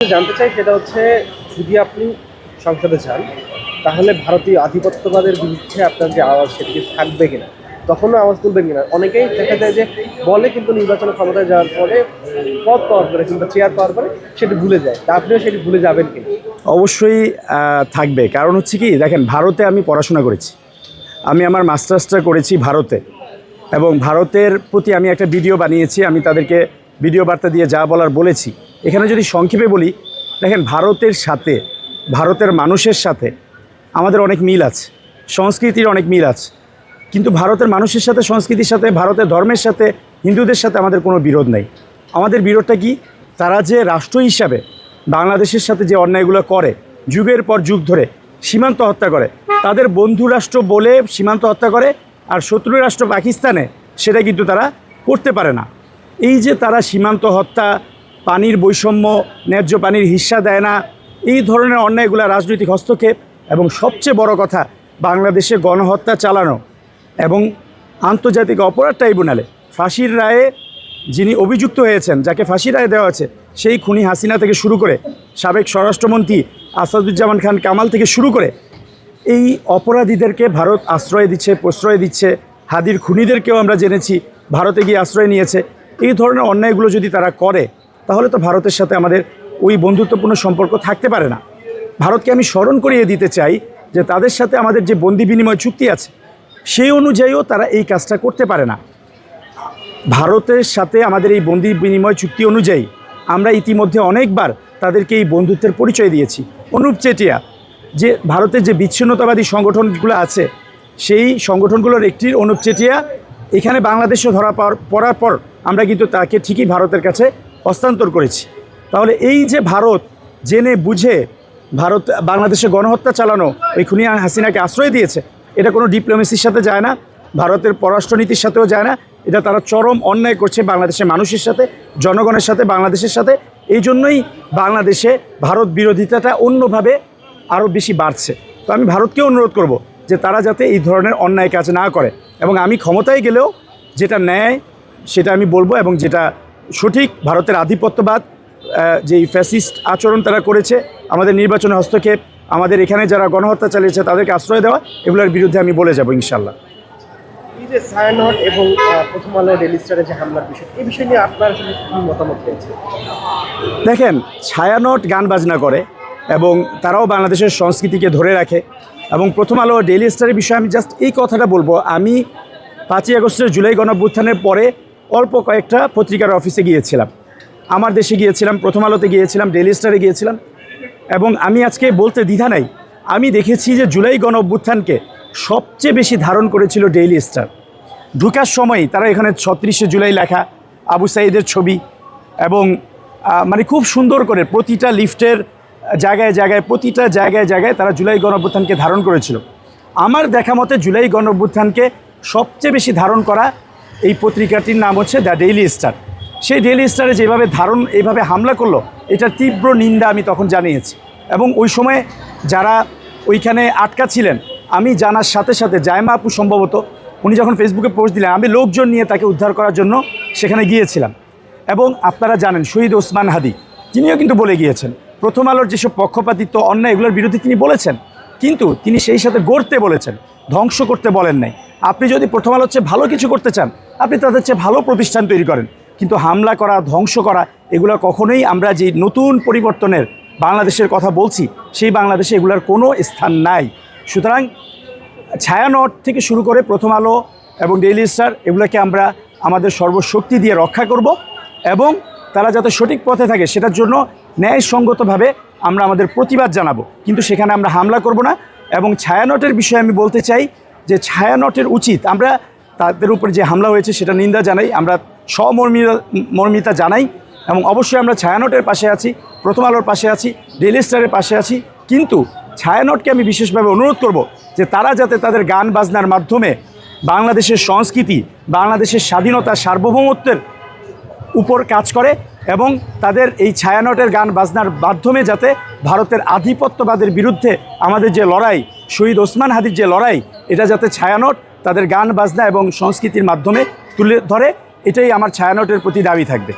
জানতে চাই, সেটা হচ্ছে যদি আপনি সংসদে যান, তাহলে ভারতীয় আধিপত্যবাদের বিরুদ্ধে আপনার যে আওয়াজ সেটা থাকবে কিনা? তখনও আওয়াজ তুলবেন কিনা? অনেকেই দেখা যায় যে বলে, কিন্তু নির্বাচন ক্ষমতায় যাওয়ার পরে, পদ পাওয়ার পরে কিংবা চেয়ার পাওয়ার পরে সেটা ভুলে যায়। তা আপনিও সেটি ভুলে যাবেন কিনা? অবশ্যই থাকবে। কারণ হচ্ছে কি, দেখেন, ভারতে আমি পড়াশোনা করেছি। আমি আমার মাস্টার্সটা করেছি ভারতে। এবং ভারতের প্রতি আমি একটা ভিডিও বানিয়েছি, আমি তাদেরকে ভিডিও বার্তা দিয়ে যা বলার বলেছি। এখানে যদি সংক্ষেপে বলি, দেখেন ভারতের সাথে, ভারতের মানুষের সাথে আমাদের অনেক মিল আছে, সংস্কৃতির অনেক মিল আছে, কিন্তু ভারতের মানুষের সাথে, সংস্কৃতির সাথে, ভারতের ধর্মের সাথে, হিন্দুদের সাথে আমাদের কোনো বিরোধ নেই। আমাদের বিরোধটা কি? তারা যে রাষ্ট্র হিসাবে বাংলাদেশের সাথে যে অন্যায়গুলো করে, যুগের পর যুগ ধরে সীমান্ত হত্যা করে, তাদের বন্ধু রাষ্ট্র বলে সীমান্ত হত্যা করে আর শত্রু রাষ্ট্র পাকিস্তানে, সেটা কিন্তু তারা করতে পারে না। এই যে তারা সীমান্ত হত্যা পানির বৈষম্য, ন্যায্য পানির হিস্সা দেয় না। এই ধরনের অন্যায়গুলো রাজনৈতিক হস্তক্ষেপ এবং সবচেয়ে বড় কথা, বাংলাদেশে গণহত্যা চালানো এবং আন্তর্জাতিক অপরাধ ট্রাইব্যুনালে ফাঁসির রায়ে যিনি অভিযুক্ত হয়েছেন, যাকে ফাঁসি রায় দেওয়া আছে সেই খুনি হাসিনা থেকে শুরু করে সাবেক স্বরাষ্ট্রমন্ত্রী আসাদুজ্জামান খান কামাল থেকে শুরু করে এই অপরাধীদেরকে ভারত আশ্রয় দিচ্ছে, প্রশ্রয় দিচ্ছে। হাদির খুনিদেরকেও আমরা জেনেছি, ভারতে গিয়ে আশ্রয় নিয়েছে। এই ধরনের অন্যায়গুলো যদি তারা করে তাহলে তো ভারতের সাথে আমাদের ওই বন্ধুত্বপূর্ণ সম্পর্ক থাকতে পারে না। ভারতকে আমি স্মরণ করিয়ে দিতে চাই যে তাদের সাথে আমাদের যে বন্দি বিনিময় চুক্তি আছে সেই অনুযায়ীও তারা এই কাজটা করতে পারে না। ভারতের সাথে আমাদের এই বন্দি বিনিময় চুক্তি অনুযায়ী আমরা ইতিমধ্যে অনেকবার তাদেরকে এই বন্ধুত্বের পরিচয় দিয়েছি। অনুপ চেটিয়া, যে ভারতের যে বিচ্ছিন্নতাবাদী সংগঠনগুলো আছে, সেই সংগঠনগুলোর একটির অনুপ চেটিয়া, এখানে বাংলাদেশে ধরা পড়ার পর আমরা কিন্তু তাকে ঠিকই ভারতের কাছে হস্তান্তর করেছি। তাহলে এই যে ভারত জেনে বুঝে ভারত, বাংলাদেশে গণহত্যা চালানো ওই খুনিয়া হাসিনাকে আশ্রয় দিয়েছে, এটা কোনো ডিপ্লোমেসির সাথে যায় না, ভারতের পররাষ্ট্রনীতির সাথেও যায় না, এটা তারা চরম অন্যায় করছে বাংলাদেশের মানুষের সাথে, জনগণের সাথে, বাংলাদেশের সাথে। এই জন্যই বাংলাদেশে ভারত বিরোধিতাটা অন্যভাবে আরও বেশি বাড়ছে। তো আমি ভারতকে অনুরোধ করব যে তারা যাতে এই ধরনের অন্যায় কাজ না করে এবং আমি ক্ষমতায় গেলেও যেটা ন্যায় সেটা আমি বলব এবং যেটা সঠিক ভারতের আধিপত্যবাদ যেই ফ্যাসিস্ট আচরণ তারা করেছে আমাদের নির্বাচনে হস্তক্ষেপ আমাদের এখানে যারা গণহত্যা চালিয়েছে তাদেরকে আশ্রয় দেওয়া এগুলোর বিরুদ্ধে আমি বলে যাব ইনশাল্লাহ এই যে সায়ানট এবং প্রথম আলো ডেলি স্টারে যে হামলার বিষয় এই বিষয় নিয়ে আপনার আসলে কি মতামত রয়েছে? দেখেন ছায়ানট গান বাজনা করে এবং তারাও বাংলাদেশের সংস্কৃতিকে ধরে রাখে এবং প্রথম আলো ডেইলি স্টারের বিষয়ে আমি জাস্ট এই কথাটা বলব। আমি পাঁচই আগস্টের জুলাই গণঅভ্যুত্থানের পরে অল্প কয়েকটা পত্রিকার অফিসে গিয়েছিলাম। আমার দেশে গিয়েছিলাম, প্রথম আলোতে গিয়েছিলাম ডেইলি স্টারে গিয়েছিলাম এবং আমি আজকে বলতে দ্বিধা নাই, আমি দেখেছি যে জুলাই গণ অভ্যুত্থানকে সবচেয়ে বেশি ধারণ করেছিল ডেইলি স্টার ঢুকার সময় তারা এখানে ছত্রিশে জুলাই লেখা, আবু সাইদের ছবি এবং মানে খুব সুন্দর করে প্রতিটা লিফটের জায়গায় জায়গায়, প্রতিটা জায়গায় জায়গায় তারা জুলাই গণ অভ্যুত্থানকে ধারণ করেছিল। আমার দেখা মতে জুলাই গণ অভ্যুত্থানকে সবচেয়ে বেশি ধারণ করা এই পত্রিকাটির নাম হচ্ছে দ্য ডেইলি স্টার। সেই ডেইলি স্টারে যেভাবে ধারণ, এইভাবে হামলা করল, এটার তীব্র নিন্দা আমি তখন জানিয়েছি। এবং ওই সময়ে যারা ওইখানে আটকা ছিলেন, আমি জানার সাথে সাথে জায়মা আপু সম্ভবত, উনি যখন ফেসবুকে পোস্ট দিলেন, আমি লোকজন নিয়ে তাকে উদ্ধার করার জন্য সেখানে গিয়েছিলাম। এবং আপনারা জানেন, শহীদ ওসমান হাদি, তিনিও কিন্তু বলে গিয়েছেন, প্রথম আলোর যেসব পক্ষপাতিত্ব, অন্যায় এগুলোর বিরুদ্ধে তিনি বলেছেন, কিন্তু তিনি সেই সাথে গড়তে বলেছেন, ধ্বংস করতে বলেন নাই। আপনি যদি প্রথম আলোর চেয়ে ভালো কিছু করতে চান, আপনি তাদের চেয়ে ভালো প্রতিষ্ঠান তৈরি করেন। কিন্তু হামলা করা, ধ্বংস করা, এগুলো কখনোই আমরা যে নতুন পরিবর্তনের বাংলাদেশের কথা বলছি, সেই বাংলাদেশে এগুলোর কোনো স্থান নাই। সুতরাং ছায়ানট থেকে শুরু করে প্রথম আলো এবং ডেইলি স্টার এগুলোকে আমরা আমাদের সর্বশক্তি দিয়ে রক্ষা করব এবং তারা যাতে সঠিক পথে থাকে, সেটার জন্য ন্যায়সঙ্গতভাবে আমরা আমাদের প্রতিবাদ জানাব। কিন্তু সেখানে আমরা হামলা করব না এবং ছায়ানটের বিষয়ে আমি বলতে চাই যে ছায়ানটের উচিত। আমরা তাদের উপর যে হামলা হয়েছে সেটা নিন্দা জানাই, আমরা স্বমর্মিতা, মর্মিতা জানাই এবং অবশ্যই আমরা ছায়ানটের পাশে আছি, প্রথম আলোর পাশে আছি ডেলি স্টারের পাশে আছি। কিন্তু ছায়ানটকে আমি বিশেষভাবে অনুরোধ করব যে তারা যাতে তাদের গান বাজনার মাধ্যমে বাংলাদেশের সংস্কৃতি, বাংলাদেশের স্বাধীনতা, সার্বভৌমত্বের উপর কাজ করে এবং তাদের এই ছায়ানটের গান বাজনার মাধ্যমে যাতে ভারতের আধিপত্যবাদের বিরুদ্ধে আমাদের যে লড়াই, শহীদ ওসমান হাদির যে লড়াই, এটা যাতে ছায়ানট তাদের গান, বাজনা এবং সংস্কৃতির মাধ্যমে তুলে ধরে, এটাই আমার ছায়ানটের প্রতি দাবি থাকবে।